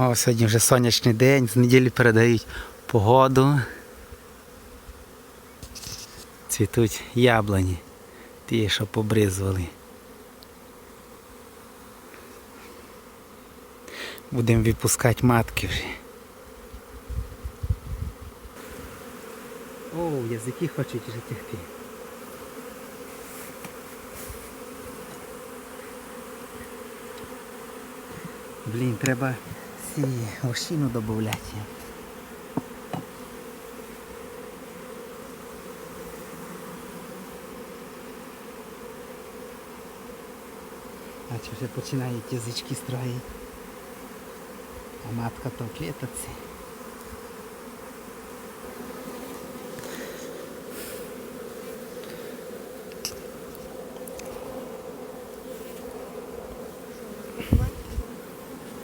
О, сьогодні вже сонячний день, з неділі передають погоду. Цвітуть яблуні, ті, що побризували. Будемо випускати матки вже. О, язики хочуть вже тягти. Блін, треба ці овщину додати. А чи вже починають язички строїти. А матка то клетаться.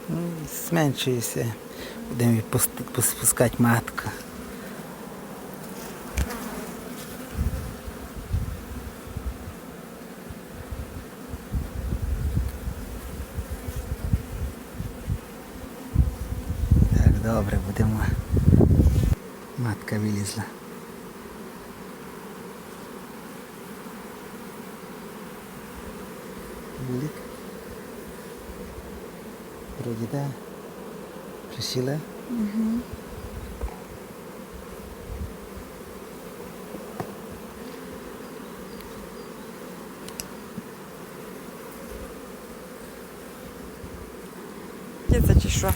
Ну, Зменшується. Будемо пос- спускати матку. Так, добре, будемо. Матка вилізла. Вулик. Вроді да. Присіла. Це чи що?